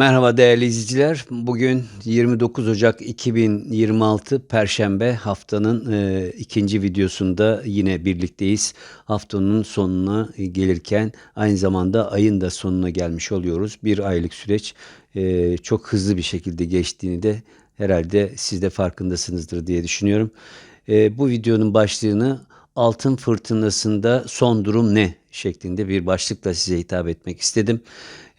Merhaba değerli izleyiciler. Bugün 29 Ocak 2026 Perşembe haftanın e, ikinci videosunda yine birlikteyiz. Haftanın sonuna gelirken aynı zamanda ayın da sonuna gelmiş oluyoruz. Bir aylık süreç e, çok hızlı bir şekilde geçtiğini de herhalde siz de farkındasınızdır diye düşünüyorum. E, bu videonun başlığını altın fırtınasında son durum ne şeklinde bir başlıkla size hitap etmek istedim.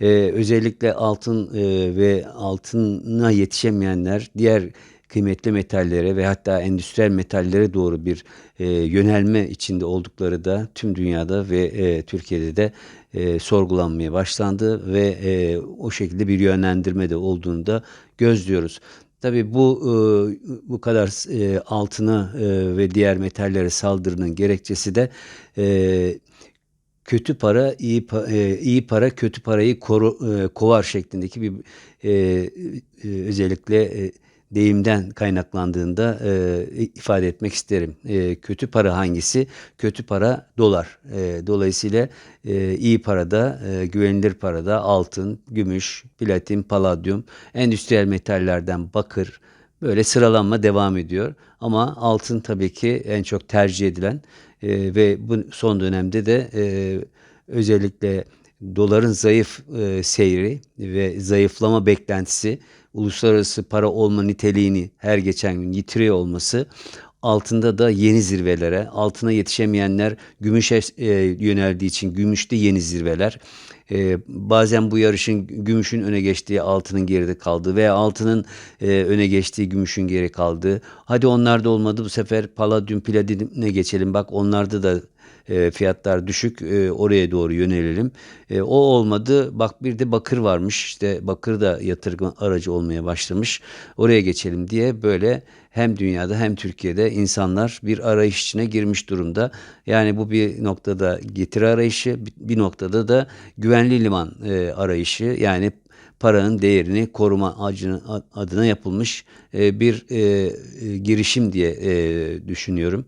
Ee, özellikle altın e, ve altına yetişemeyenler diğer kıymetli metallere ve hatta endüstriyel metallere doğru bir e, yönelme içinde oldukları da tüm dünyada ve e, Türkiye'de de e, sorgulanmaya başlandı ve e, o şekilde bir yönlendirme de olduğunu da gözlüyoruz. Tabii bu e, bu kadar e, altına e, ve diğer metallere saldırının gerekçesi de e, kötü para iyi pa- e, iyi para kötü parayı koru, e, kovar şeklindeki bir e, e, özellikle e, deyimden kaynaklandığında e, ifade etmek isterim. E, kötü para hangisi? Kötü para dolar. E, dolayısıyla e, iyi parada, e, güvenilir parada altın, gümüş, platin, paladyum, endüstriyel metallerden bakır, Böyle sıralanma devam ediyor. Ama altın tabii ki en çok tercih edilen e, ve bu son dönemde de e, özellikle doların zayıf e, seyri ve zayıflama beklentisi uluslararası para olma niteliğini her geçen gün yitiriyor olması altında da yeni zirvelere, altına yetişemeyenler gümüşe e, yöneldiği için gümüşte yeni zirveler. E, bazen bu yarışın gümüşün öne geçtiği altının geride kaldığı veya altının e, öne geçtiği gümüşün geri kaldığı. Hadi onlar da olmadı bu sefer paladyum platine geçelim bak onlarda da e, fiyatlar düşük e, oraya doğru yönelelim. E, o olmadı bak bir de bakır varmış işte bakır da yatırım aracı olmaya başlamış oraya geçelim diye böyle hem dünyada hem Türkiye'de insanlar bir arayış içine girmiş durumda. Yani bu bir noktada getiri arayışı bir noktada da güvenli liman arayışı yani paranın değerini koruma adına yapılmış bir girişim diye düşünüyorum.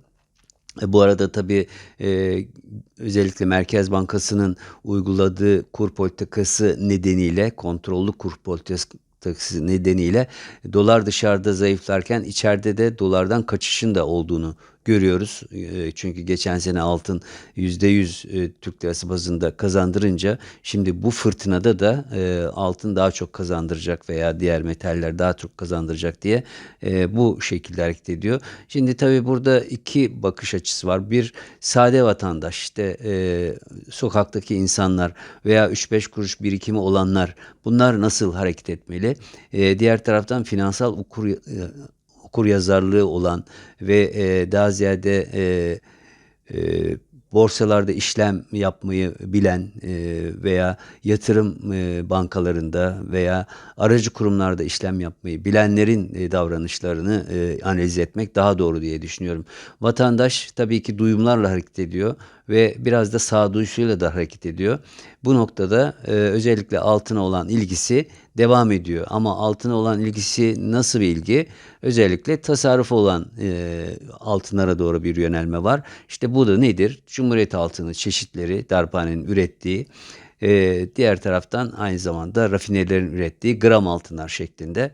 E, bu arada tabii e, özellikle Merkez Bankası'nın uyguladığı kur politikası nedeniyle, kontrollü kur politikası nedeniyle dolar dışarıda zayıflarken içeride de dolardan kaçışın da olduğunu görüyoruz. Ee, çünkü geçen sene altın %100 e, Türk lirası bazında kazandırınca şimdi bu fırtınada da e, altın daha çok kazandıracak veya diğer metaller daha çok kazandıracak diye e, bu şekilde hareket ediyor. Şimdi tabii burada iki bakış açısı var. Bir sade vatandaş işte sokaktaki insanlar veya 3-5 kuruş birikimi olanlar bunlar nasıl hareket etmeli? Diğer taraftan finansal okur okur yazarlığı olan ve e, daha ziyade e, e, borsalarda işlem yapmayı bilen e, veya yatırım e, bankalarında veya aracı kurumlarda işlem yapmayı bilenlerin e, davranışlarını analiz etmek daha doğru diye düşünüyorum. Vatandaş tabii ki duyumlarla hareket ediyor ve biraz da sağduyusuyla da hareket ediyor. Bu noktada özellikle altına olan ilgisi devam ediyor. Ama altına olan ilgisi nasıl bir ilgi? Özellikle tasarruf olan e, altınlara doğru bir yönelme var. İşte bu da nedir? Cumhuriyet altını çeşitleri darphanenin ürettiği e, diğer taraftan aynı zamanda rafinelerin ürettiği gram altınlar şeklinde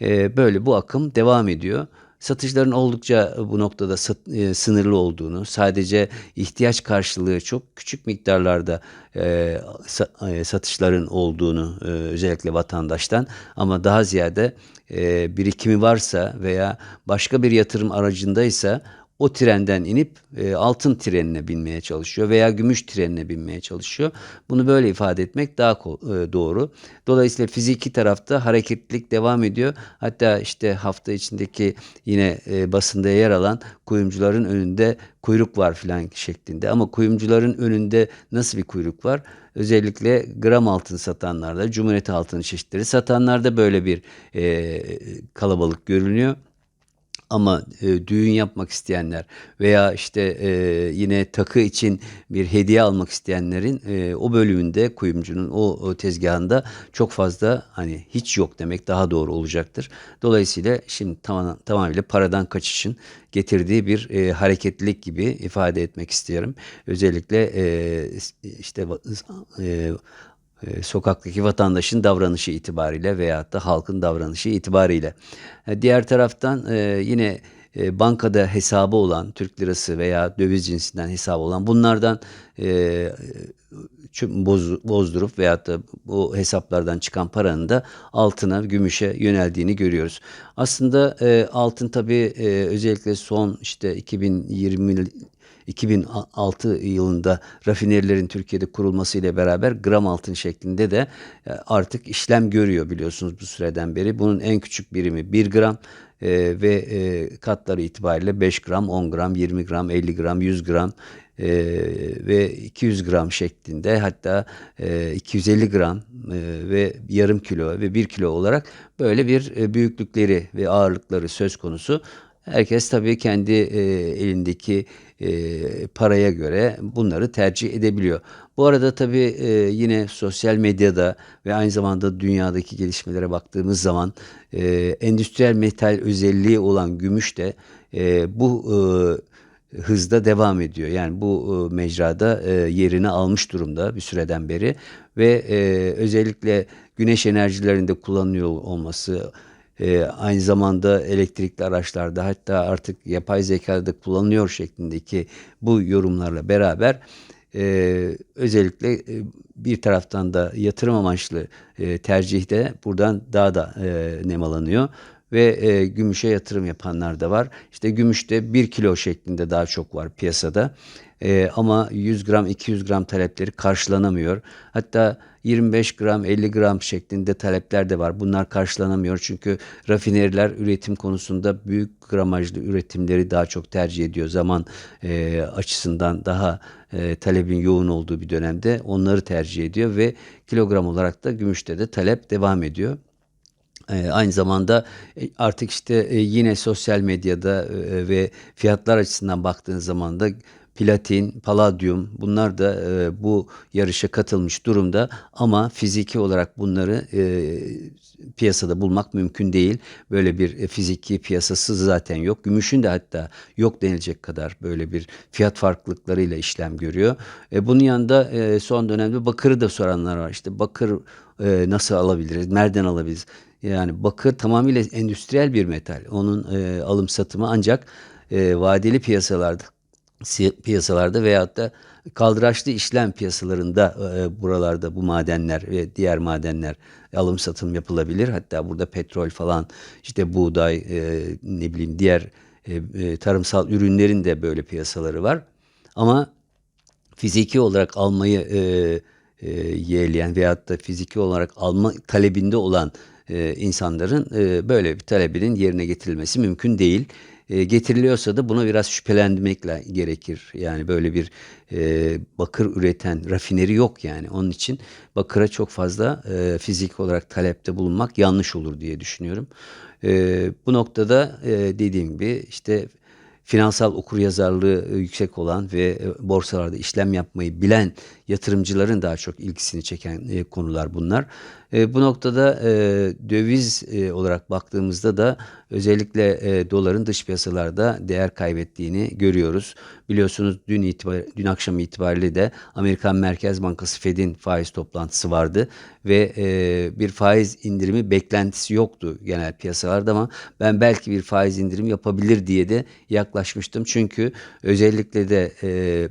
e, böyle bu akım devam ediyor satışların oldukça bu noktada e, sınırlı olduğunu, sadece ihtiyaç karşılığı çok küçük miktarlarda e, e, satışların olduğunu özellikle vatandaştan ama daha ziyade birikimi varsa veya başka bir yatırım aracındaysa o trenden inip e, altın trenine binmeye çalışıyor veya gümüş trenine binmeye çalışıyor. Bunu böyle ifade etmek daha e, doğru. Dolayısıyla fiziki tarafta hareketlilik devam ediyor. Hatta işte hafta içindeki yine e, basında yer alan kuyumcuların önünde kuyruk var filan şeklinde. Ama kuyumcuların önünde nasıl bir kuyruk var? Özellikle gram altın satanlarda, Cumhuriyet altın çeşitleri satanlarda böyle bir e, kalabalık görünüyor. Ama e, düğün yapmak isteyenler veya işte e, yine takı için bir hediye almak isteyenlerin e, o bölümünde kuyumcunun o, o tezgahında çok fazla hani hiç yok demek daha doğru olacaktır. Dolayısıyla şimdi tamam, tamamıyla paradan kaçışın getirdiği bir e, hareketlilik gibi ifade etmek istiyorum. Özellikle e, işte e, e, sokaktaki vatandaşın davranışı itibariyle veyahut da halkın davranışı itibariyle. E, Diğer taraftan e, yine bankada hesabı olan Türk lirası veya döviz cinsinden hesabı olan bunlardan boz- bozdurup veyahut da bu hesaplardan çıkan paranın da altına, gümüşe yöneldiğini görüyoruz. Aslında altın tabii özellikle son işte 2020 2006 yılında rafinerilerin Türkiye'de kurulması ile beraber gram altın şeklinde de e, artık işlem görüyor biliyorsunuz bu süreden beri. Bunun en küçük birimi 1 gram e, ve e, katları itibariyle 5 gram, 10 gram, 20 gram, 50 gram, 100 gram e, ve 200 gram şeklinde hatta e, 250 gram e, ve yarım kilo ve 1 kilo olarak böyle bir e, büyüklükleri ve ağırlıkları söz konusu. Herkes tabii kendi e, elindeki e, paraya göre bunları tercih edebiliyor. Bu arada tabii e, yine sosyal medyada ve aynı zamanda dünyadaki gelişmelere baktığımız zaman e, endüstriyel metal özelliği olan gümüş de e, bu e, hızda devam ediyor. Yani bu e, mecrada e, yerini almış durumda bir süreden beri ve e, özellikle güneş enerjilerinde kullanılıyor olması, e, aynı zamanda elektrikli araçlarda hatta artık yapay zekada kullanılıyor şeklindeki bu yorumlarla beraber e, özellikle e, bir taraftan da yatırım amaçlı e, tercih de buradan daha da e, nemalanıyor ve e, gümüşe yatırım yapanlar da var. İşte gümüşte 1 kilo şeklinde daha çok var piyasada. E, ama 100 gram 200 gram talepleri karşılanamıyor. Hatta 25 gram 50 gram şeklinde talepler de var. Bunlar karşılanamıyor çünkü rafineriler üretim konusunda büyük gramajlı üretimleri daha çok tercih ediyor. Zaman e, açısından daha e, talebin yoğun olduğu bir dönemde onları tercih ediyor ve kilogram olarak da gümüşte de talep devam ediyor. Eee, aynı zamanda e, artık işte e, yine sosyal medyada e, ve fiyatlar açısından baktığın zaman da platin, paladyum bunlar da e, bu yarışa katılmış durumda ama fiziki olarak bunları e, piyasada bulmak mümkün değil. Böyle bir e, fiziki piyasası zaten yok. Gümüşün de hatta yok denilecek kadar böyle bir fiyat farklılıklarıyla işlem görüyor. E, bunun yanında e, son dönemde bakırı da soranlar var. İşte bakır e, nasıl alabiliriz, nereden alabiliriz? Yani bakır tamamıyla endüstriyel bir metal. Onun e, alım satımı ancak e, vadeli piyasalarda piyasalarda veyahut da kaldıraçlı işlem piyasalarında e, buralarda bu madenler ve diğer madenler alım satım yapılabilir. Hatta burada petrol falan işte buğday e, ne bileyim diğer e, e, tarımsal ürünlerin de böyle piyasaları var. Ama fiziki olarak almayı e, e, yeğleyen veyahut da fiziki olarak alma talebinde olan e, insanların e, böyle bir talebinin yerine getirilmesi mümkün değil. E, getiriliyorsa da buna biraz şüphelenmekle gerekir. Yani böyle bir e, bakır üreten rafineri yok yani. Onun için bakıra çok fazla e, fizik olarak talepte bulunmak yanlış olur diye düşünüyorum. E, bu noktada e, dediğim gibi işte finansal okuryazarlığı e, yüksek olan ve e, borsalarda işlem yapmayı bilen yatırımcıların daha çok ilgisini çeken konular bunlar. E, bu noktada e, döviz e, olarak baktığımızda da özellikle e, doların dış piyasalarda değer kaybettiğini görüyoruz. Biliyorsunuz dün itibar, dün akşam itibariyle de Amerikan Merkez Bankası Fed'in faiz toplantısı vardı ve e, bir faiz indirimi beklentisi yoktu genel piyasalarda ama ben belki bir faiz indirim yapabilir diye de yaklaşmıştım. Çünkü özellikle de e,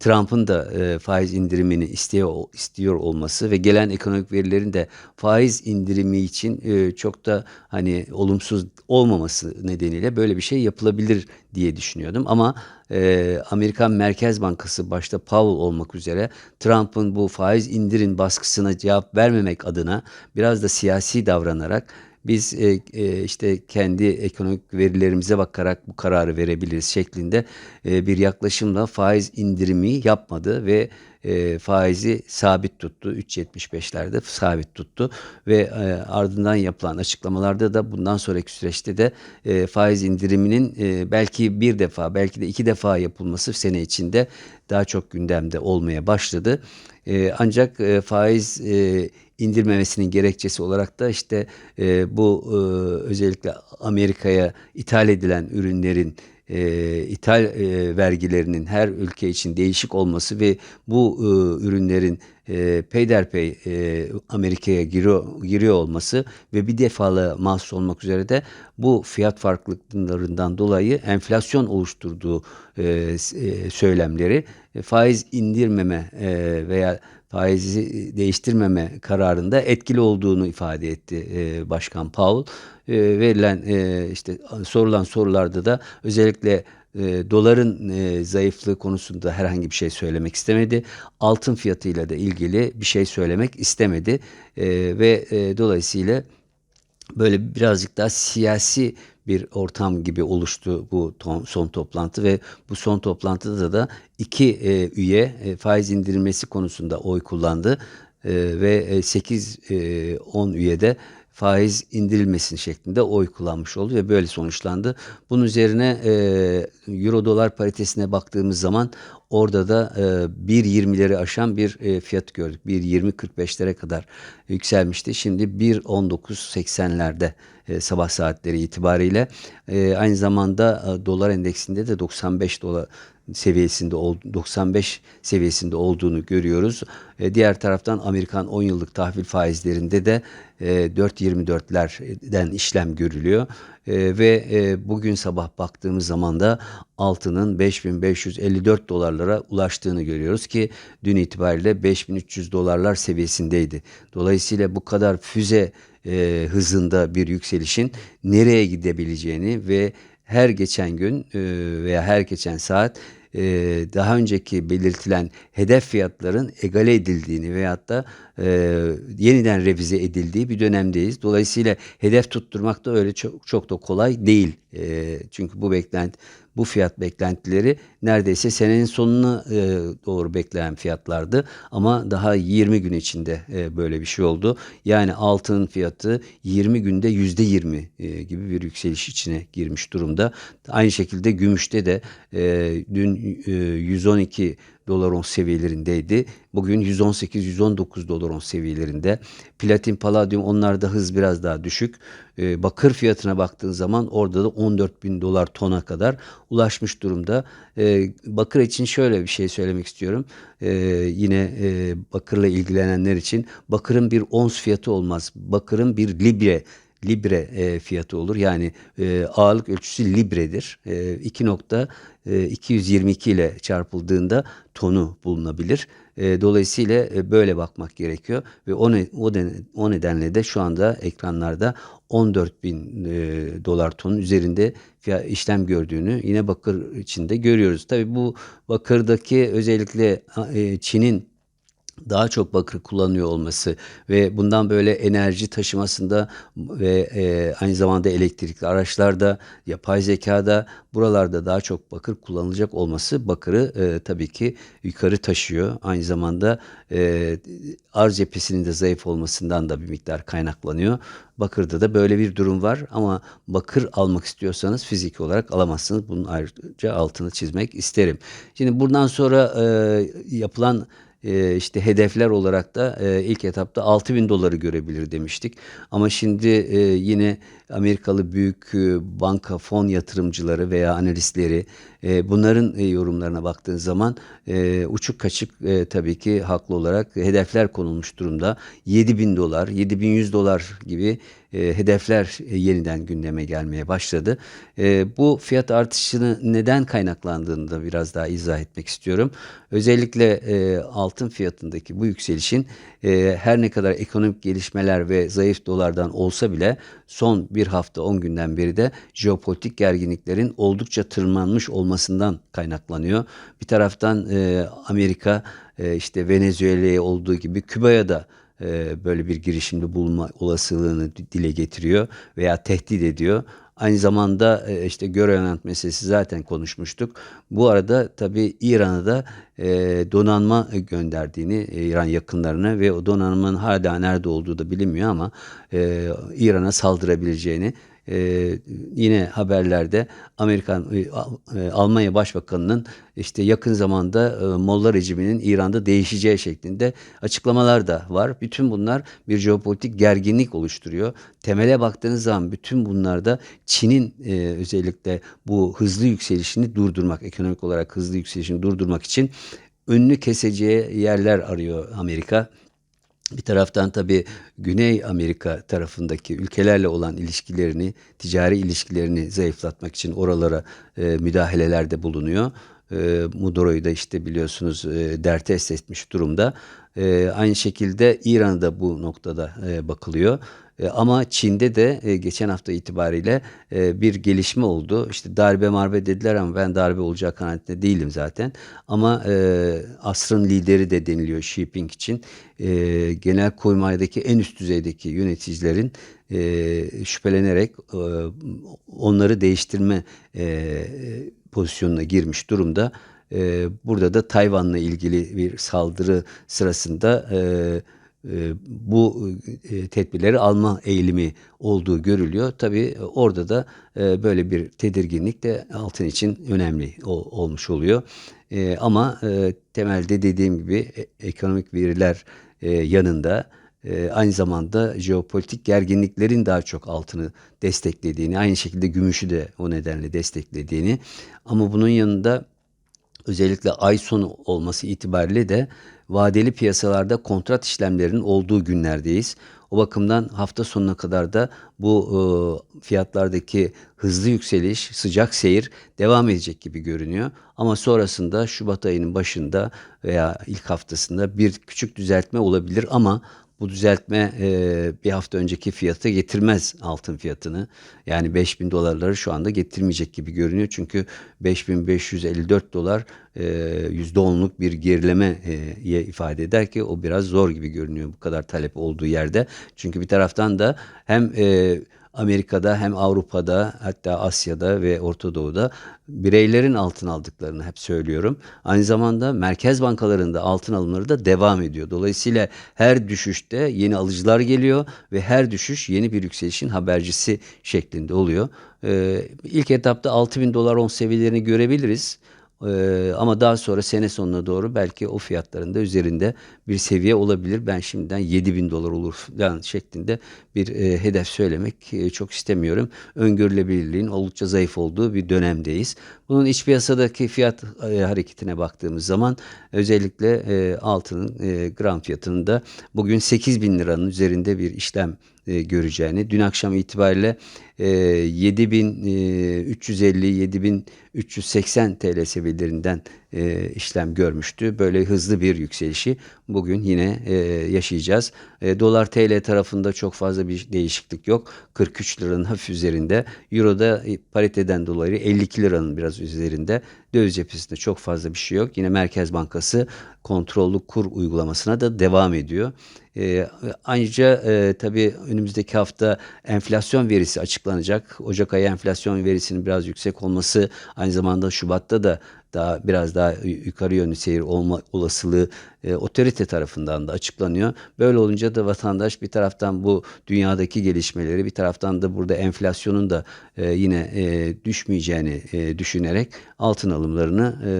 Trump'ın da e, faiz indirimini istiyor, istiyor olması ve gelen ekonomik verilerin de faiz indirimi için e, çok da hani olumsuz olmaması nedeniyle böyle bir şey yapılabilir diye düşünüyordum. Ama e, Amerikan Merkez Bankası başta Powell olmak üzere Trump'ın bu faiz indirin baskısına cevap vermemek adına biraz da siyasi davranarak biz e, e, işte kendi ekonomik verilerimize bakarak bu kararı verebiliriz şeklinde e, bir yaklaşımla faiz indirimi yapmadı ve e, faizi sabit tuttu. 3.75'lerde sabit tuttu ve e, ardından yapılan açıklamalarda da bundan sonraki süreçte de e, faiz indiriminin e, belki bir defa belki de iki defa yapılması sene içinde daha çok gündemde olmaya başladı. E, ancak e, faiz e, indirmemesinin gerekçesi olarak da işte e, bu e, özellikle Amerika'ya ithal edilen ürünlerin e, ithal e, vergilerinin her ülke için değişik olması ve bu e, ürünlerin e, peyderpey e, Amerika'ya giriyor, giriyor olması ve bir defalı mahsus olmak üzere de bu fiyat farklılıklarından dolayı enflasyon oluşturduğu e, e, söylemleri e, faiz indirmeme e, veya faizi değiştirmeme kararında etkili olduğunu ifade etti e, Başkan Powell. E, verilen e, işte sorulan sorularda da özellikle e, doların e, zayıflığı konusunda herhangi bir şey söylemek istemedi. Altın fiyatıyla da ilgili bir şey söylemek istemedi E, ve e, dolayısıyla böyle birazcık daha siyasi bir ortam gibi oluştu bu son toplantı ve bu son toplantıda da iki e, üye e, faiz indirilmesi konusunda oy kullandı E, ve 8-10 üye de faiz indirilmesin şeklinde oy kullanmış oldu ve böyle sonuçlandı. Bunun üzerine e, euro dolar paritesine baktığımız zaman orada da e, 1.20'leri aşan bir e, fiyat gördük. 1.20-45'lere kadar yükselmişti. Şimdi 1.19.80'lerde e, sabah saatleri itibariyle E, aynı zamanda e, dolar endeksinde de 95 dolar seviyesinde ol- 95 seviyesinde olduğunu görüyoruz. E, diğer taraftan Amerikan 10 yıllık tahvil faizlerinde de e, 4.24'lerden işlem görülüyor. E, ve e, bugün sabah baktığımız zaman da altının 5554 dolarlara ulaştığını görüyoruz ki dün itibariyle 5300 dolarlar seviyesindeydi. Dolayısıyla bu kadar füze e, hızında bir yükselişin nereye gidebileceğini ve her geçen gün e, veya her geçen saat e, daha önceki belirtilen hedef fiyatların egale edildiğini veyahut da e, yeniden revize edildiği bir dönemdeyiz. Dolayısıyla hedef tutturmak da öyle çok, çok da kolay değil. E, çünkü bu beklenti bu fiyat beklentileri neredeyse senenin sonuna e, doğru beklenen fiyatlardı ama daha 20 gün içinde e, böyle bir şey oldu. Yani altının fiyatı 20 günde %20 e, gibi bir yükseliş içine girmiş durumda. Aynı şekilde gümüşte de e, dün e, 112 dolar ons seviyelerindeydi. Bugün 118-119 dolar ons seviyelerinde. Platin, paladyum onlarda hız biraz daha düşük. Ee, bakır fiyatına baktığın zaman orada da 14 bin dolar tona kadar ulaşmış durumda. Ee, bakır için şöyle bir şey söylemek istiyorum. Ee, yine e, bakırla ilgilenenler için bakırın bir ons fiyatı olmaz. Bakırın bir libre libre e, fiyatı olur. Yani e, ağırlık ölçüsü libredir. E, 2.222 ile çarpıldığında tonu bulunabilir. E, dolayısıyla e, böyle bakmak gerekiyor ve o, ne, o, den- o nedenle de şu anda ekranlarda 14 bin e, dolar tonun üzerinde işlem gördüğünü yine bakır içinde görüyoruz. Tabii bu bakırdaki özellikle e, Çin'in daha çok bakır kullanıyor olması ve bundan böyle enerji taşımasında ve e, aynı zamanda elektrikli araçlarda, yapay zekada buralarda daha çok bakır kullanılacak olması bakırı e, tabii ki yukarı taşıyor. Aynı zamanda e, arz cephesinin de zayıf olmasından da bir miktar kaynaklanıyor. Bakırda da böyle bir durum var ama bakır almak istiyorsanız fiziki olarak alamazsınız. Bunun ayrıca altını çizmek isterim. Şimdi buradan sonra e, yapılan e, işte hedefler olarak da e, ilk etapta 6000 doları görebilir demiştik. Ama şimdi e, yine Amerikalı büyük e, banka fon yatırımcıları veya analistleri bunların yorumlarına baktığın zaman uçuk kaçık e, tabii ki haklı olarak hedefler konulmuş durumda. 7000 dolar, 7100 dolar gibi e, hedefler e, yeniden gündeme gelmeye başladı. E, bu fiyat artışını neden kaynaklandığını da biraz daha izah etmek istiyorum. Özellikle e, altın fiyatındaki bu yükselişin e, her ne kadar ekonomik gelişmeler ve zayıf dolardan olsa bile son bir hafta 10 günden beri de jeopolitik gerginliklerin oldukça tırmanmış olmasından kaynaklanıyor. Bir taraftan e, Amerika e, işte Venezuela'ya olduğu gibi Küba'ya da e, böyle bir girişimde bulunma olasılığını dile getiriyor veya tehdit ediyor. Aynı zamanda e, işte Göreonant meselesi zaten konuşmuştuk. Bu arada tabii İran'a da e, donanma gönderdiğini İran yakınlarına ve o donanmanın hala nerede olduğu da bilinmiyor ama İran'a saldırabileceğini e, yine haberlerde Amerikan e, e, Almanya Başbakanı'nın işte yakın zamanda e, Molla rejiminin İran'da değişeceği şeklinde açıklamalar da var. Bütün bunlar bir jeopolitik gerginlik oluşturuyor. Temele baktığınız zaman bütün bunlarda Çin'in e, özellikle bu hızlı yükselişini durdurmak, ekonomik olarak hızlı yükselişini durdurmak için önünü keseceği yerler arıyor Amerika. Bir taraftan tabii Güney Amerika tarafındaki ülkelerle olan ilişkilerini, ticari ilişkilerini zayıflatmak için oralara e, müdahalelerde bulunuyor. E, Muduro'yu da işte biliyorsunuz e, derte etmiş durumda. E, aynı şekilde İran'a da bu noktada e, bakılıyor. E, ama Çin'de de e, geçen hafta itibariyle e, bir gelişme oldu. İşte darbe marbe dediler ama ben darbe olacağı kanaatinde değilim zaten. Ama asrın lideri de deniliyor Xi Jinping için. E, genel kurmaydaki en üst düzeydeki yöneticilerin şüphelenerek onları değiştirme pozisyonuna girmiş durumda. Burada da Tayvan'la ilgili bir saldırı sırasında e, bu e, tedbirleri alma eğilimi olduğu görülüyor. Tabii orada da e, böyle bir tedirginlik de altın için önemli ol- olmuş oluyor. E, ama e, temelde dediğim gibi e- ekonomik veriler e, yanında e, aynı zamanda jeopolitik gerginliklerin daha çok altını desteklediğini, aynı şekilde gümüşü de o nedenle desteklediğini ama bunun yanında özellikle ay sonu olması itibariyle de vadeli piyasalarda kontrat işlemlerinin olduğu günlerdeyiz. O bakımdan hafta sonuna kadar da bu e, fiyatlardaki hızlı yükseliş, sıcak seyir devam edecek gibi görünüyor. Ama sonrasında Şubat ayının başında veya ilk haftasında bir küçük düzeltme olabilir ama bu düzeltme e, bir hafta önceki fiyata getirmez altın fiyatını. Yani 5000 dolarları şu anda getirmeyecek gibi görünüyor. Çünkü 5554 dolar e, %10'luk bir gerilemeye ifade eder ki o biraz zor gibi görünüyor bu kadar talep olduğu yerde. Çünkü bir taraftan da hem e, Amerika'da hem Avrupa'da hatta Asya'da ve Orta Doğu'da bireylerin altın aldıklarını hep söylüyorum. Aynı zamanda merkez bankalarında altın alımları da devam ediyor. Dolayısıyla her düşüşte yeni alıcılar geliyor ve her düşüş yeni bir yükselişin habercisi şeklinde oluyor. Ee, ilk etapta 6000 dolar on seviyelerini görebiliriz. Ee, ama daha sonra sene sonuna doğru belki o fiyatların da üzerinde bir seviye olabilir. Ben şimdiden 7000 dolar olur falan şeklinde bir e, hedef söylemek e, çok istemiyorum. Öngörülebilirliğin oldukça zayıf olduğu bir dönemdeyiz. Bunun iç piyasadaki fiyat e, hareketine baktığımız zaman özellikle e, altının e, gram fiyatının da bugün 8000 liranın üzerinde bir işlem e, göreceğini. Dün akşam itibariyle e, 7350-7380 TL seviyelerinden e, işlem görmüştü. Böyle hızlı bir yükselişi bugün yine e, yaşayacağız. E, Dolar TL tarafında çok fazla bir değişiklik yok. 43 liranın hafif üzerinde. Euro'da e, pariteden dolayı 52 liranın biraz üzerinde. Döviz cephesinde çok fazla bir şey yok. Yine Merkez Bankası kontrollü kur uygulamasına da devam ediyor. E, ayrıca e, tabii önümüzdeki hafta enflasyon verisi açıklanacak. Ocak ayı enflasyon verisinin biraz yüksek olması aynı zamanda Şubat'ta da daha biraz daha yukarı yönlü seyir olma olasılığı e, otorite tarafından da açıklanıyor. Böyle olunca da vatandaş bir taraftan bu dünyadaki gelişmeleri bir taraftan da burada enflasyonun da e, yine e, düşmeyeceğini e, düşünerek altın alımlarını e,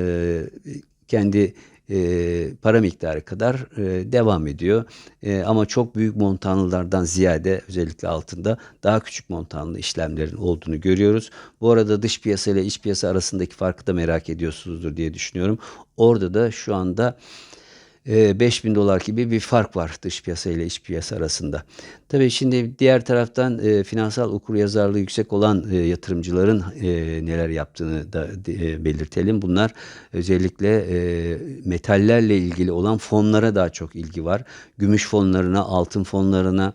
kendi e, para miktarı kadar e, devam ediyor. E, ama çok büyük montanlılardan ziyade özellikle altında daha küçük montanlı işlemlerin olduğunu görüyoruz. Bu arada dış piyasa ile iç piyasa arasındaki farkı da merak ediyorsunuzdur diye düşünüyorum. Orada da şu anda 5000 dolar gibi bir fark var dış piyasa ile iç piyasa arasında. Tabii şimdi diğer taraftan e, finansal okuryazarlığı yüksek olan e, yatırımcıların e, neler yaptığını da e, belirtelim. Bunlar özellikle metallerle ilgili olan fonlara daha çok ilgi var. Gümüş fonlarına, altın fonlarına,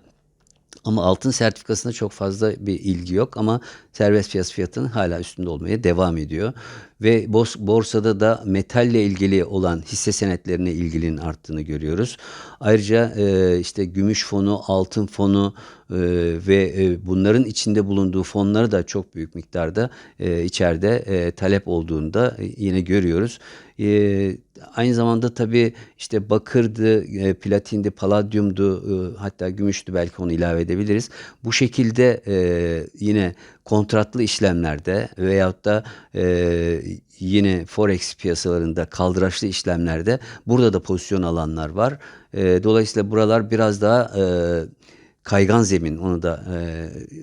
ama altın sertifikasına çok fazla bir ilgi yok ama serbest piyasa fiyatının hala üstünde olmaya devam ediyor. Ve borsada da metalle ilgili olan hisse senetlerine ilginin arttığını görüyoruz. Ayrıca e, işte gümüş fonu, altın fonu e, ve e, bunların içinde bulunduğu fonları da çok büyük miktarda e, içeride e, talep olduğunu da yine görüyoruz. Aynı zamanda tabii işte bakırdı, e, platindi, paladyumdu, e, hatta gümüştü belki onu ilave edebiliriz. Bu şekilde e, yine kontratlı işlemlerde veyahut da e, yine forex piyasalarında kaldıraçlı işlemlerde burada da pozisyon alanlar var. E, dolayısıyla buralar biraz daha e, kaygan zemin onu da e,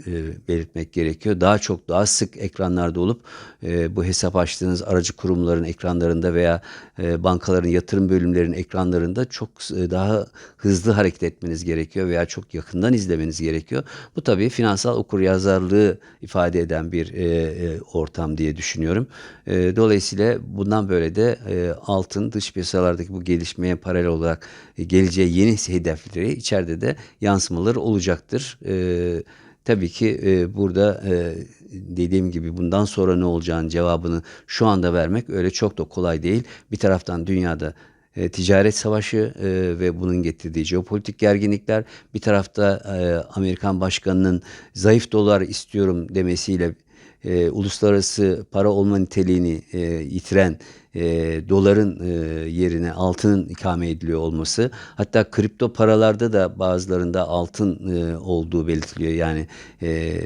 e, belirtmek gerekiyor. Daha çok daha sık ekranlarda olup e, bu hesap açtığınız aracı kurumların ekranlarında veya e, bankaların yatırım bölümlerinin ekranlarında çok e, daha hızlı hareket etmeniz gerekiyor veya çok yakından izlemeniz gerekiyor. Bu tabii finansal okuryazarlığı ifade eden bir e, e, ortam diye düşünüyorum. E, dolayısıyla bundan böyle de e, altın dış piyasalardaki bu gelişmeye paralel olarak e, geleceği yeni hedefleri içeride de yansımaları olacaktır. E, tabii ki e, burada e, dediğim gibi bundan sonra ne olacağını cevabını şu anda vermek öyle çok da kolay değil. Bir taraftan dünyada e, ticaret savaşı e, ve bunun getirdiği jeopolitik gerginlikler, bir tarafta e, Amerikan başkanının zayıf dolar istiyorum demesiyle e, uluslararası para olma niteliğini e, yitiren e, doların e, yerine altının ikame ediliyor olması hatta kripto paralarda da bazılarında altın e, olduğu belirtiliyor. Yani e,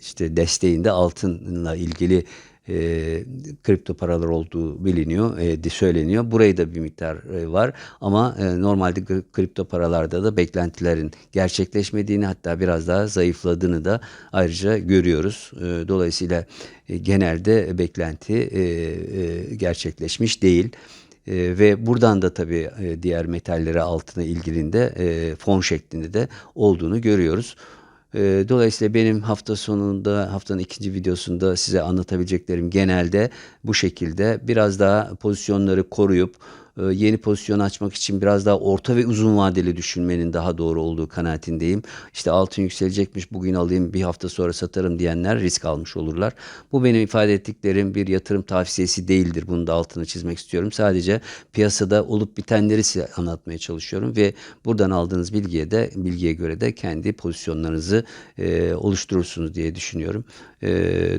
işte desteğinde altınla ilgili e, kripto paralar olduğu biliniyor, e, söyleniyor. Burayı da bir miktar e, var ama e, normalde kri- kripto paralarda da beklentilerin gerçekleşmediğini hatta biraz daha zayıfladığını da ayrıca görüyoruz. E, dolayısıyla e, genelde beklenti e, e, gerçekleşmiş değil. E, ve buradan da tabii e, diğer metallere altına ilgilinde e, fon şeklinde de olduğunu görüyoruz. E, dolayısıyla benim hafta sonunda haftanın ikinci videosunda size anlatabileceklerim genelde bu şekilde. Biraz daha pozisyonları koruyup yeni pozisyon açmak için biraz daha orta ve uzun vadeli düşünmenin daha doğru olduğu kanaatindeyim. İşte altın yükselecekmiş bugün alayım bir hafta sonra satarım diyenler risk almış olurlar. Bu benim ifade ettiklerim bir yatırım tavsiyesi değildir. Bunu da altını çizmek istiyorum. Sadece piyasada olup bitenleri size anlatmaya çalışıyorum ve buradan aldığınız bilgiye de bilgiye göre de kendi pozisyonlarınızı e, oluşturursunuz diye düşünüyorum. E,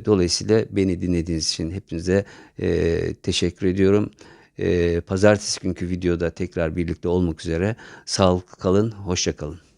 dolayısıyla beni dinlediğiniz için hepinize e, teşekkür ediyorum. Ee, pazartesi günkü videoda tekrar birlikte olmak üzere. Sağlıklı kalın, hoşça kalın.